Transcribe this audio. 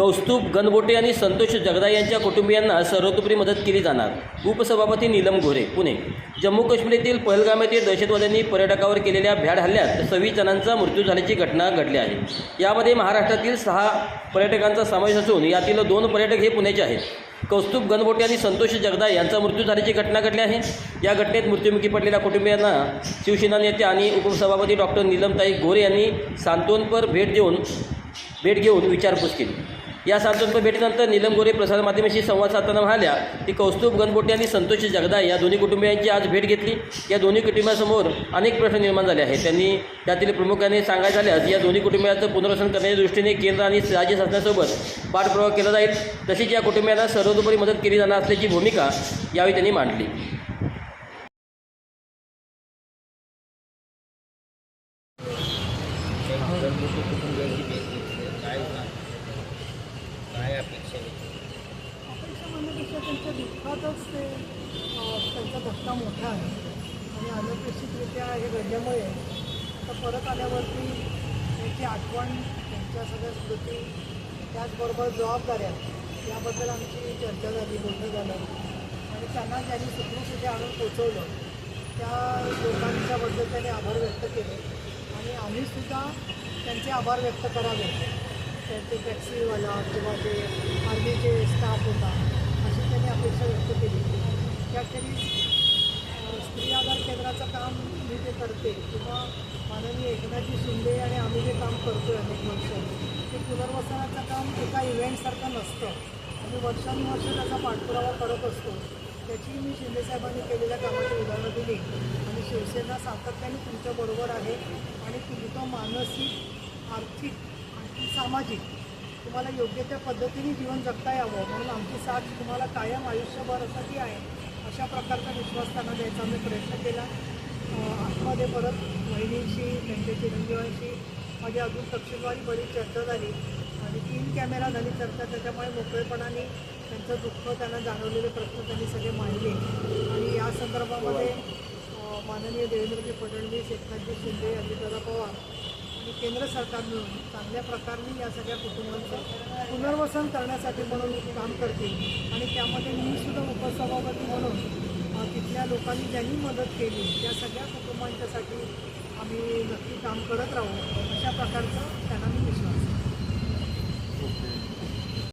कौस्तुभ गणबोटे आणि संतोष जगदा यांच्या कुटुंबियांना सर्वतोपरी मदत केली जाणार. उपसभापती नीलम गोरे पुणे. जम्मू काश्मीर पहलगाम येथील दहशतवाद्यांनी पर्यटकावर केलेल्या भ्याड हल्ल्यात सव्वीस जणांचा मृत्यू झाल्याची घटना घडली आहे. यामध्ये महाराष्ट्रातील सहा पर्यटकांचा समावेश असून यातील दोन पर्यटक हे पुण्याचे आहेत. कौस्तुभ गणबोटे आणि संतोष जगदा यांचा मृत्यू झाल्याची घटना घडली आहे. या घटनेत मृत्युमुखी पडलेल्या कुटुंबियांना शिवसेना नेते आणि उपसभापती डॉक्टर नीलमताई गोरे यांनी सांत्वनपर भेट देऊन भेट घेऊन विचारपूस केली. या सांत्वन भेटीनंतर नीलम गोरे प्रसारमाध्यमांशी संवाद साधताना म्हणाल्या की कौस्तुभ गणपोटे आणि संतोष जगदाय या दोन्ही कुटुंबियांची आज भेट घेतली. या दोन्ही कुटुंबासमोर अनेक प्रश्न निर्माण झाले आहेत. त्यांनी त्यातील प्रमुखाने सांगायचं झाल्यास या दोन्ही कुटुंबियांचं पुनर्वसन करण्याच्या दृष्टीने केंद्र आणि राज्य शासनासोबत पाठपुरावा केला जाईल. तसेच या कुटुंबियांना सर्वतोपरी मदत केली जाणार असल्याची भूमिका यावेळी त्यांनी मांडली. काय अपेक्षा होती अपेक्षा म्हणण्यापेक्षा त्यांच्या दुःखातच ते त्यांचा धक्का मोठा आहे. आणि अनपेक्षितरित्या हे घडल्यामुळे आता परत आल्यावरती त्यांची आठवण त्यांच्या सगळ्या स्मृती त्याचबरोबर जबाबदाऱ्या याबद्दल आमची चर्चा झाली बोलणं झालं. आणि त्यांना ज्यांनी सुखरूप इथे आणून पोचवलं त्या लोकांच्याबद्दल त्यांनी आभार व्यक्त केले. आणि आम्हीसुद्धा त्यांचे आभार व्यक्त करावे. ते टॅक्सीवाला किंवा जे आर्मीचे स्टाफ होता अशी त्यांनी अपेक्षा व्यक्त केली. त्याखेरीज अं, स्त्री आधार केंद्राचं काम मी ते करते किंवा माननीय एकनाथजी शिंदे आणि आम्ही जे काम करतो आहे अनेक वर्ष ते पुनर्वसनाचं काम एका इव्हेंटसारखं नसतं. आम्ही वर्षानुवर्ष त्याचा पाठपुरावा करत असतो. त्याची मी शिंदेसाहेबांनी केलेल्या कामाची उदाहरणं दिली. आणि शिवसेना सातत्याने तुमच्याबरोबर आहे आणि तुमचं मानसिक सामाजिक. तुम्हाला योग्य त्या पद्धतीने जीवन जगता यावं. म्हणून आमची साथ तुम्हाला कायम आयुष्यभर असाही आहे. अशा प्रकारचा विश्वास त्यांना द्यायचा आम्ही प्रयत्न केला. आतमध्ये परत वहिनींशी त्यांच्या चिरंजीवांशी. माझी अजून तपशीलवारी बरीच चर्चा झाली. आणि तीन कॅमेरा झाली चर्चा. त्याच्यामुळे मोकळेपणाने त्यांचं दुःख त्यांना जाणवलेले प्रश्न त्यांनी सगळे मांडले. आणि या संदर्भामध्ये माननीय देवेंद्रजी फडणवीस एकनाथजी शिंदे अजितदादा पवार आणि केंद्र सरकार मिळून चांगल्या प्रकारे या सगळ्या कुटुंबांचं पुनर्वसन करण्यासाठी म्हणून काम करतील आणि त्यामध्ये मी सुद्धा उपसभापती म्हणून तिथल्या लोकांनी ज्यांनी मदत केली त्या सगळ्या कुटुंबांच्यासाठी आम्ही नक्की काम करत राहू. अशा प्रकारचं त्यांना मी विश्वास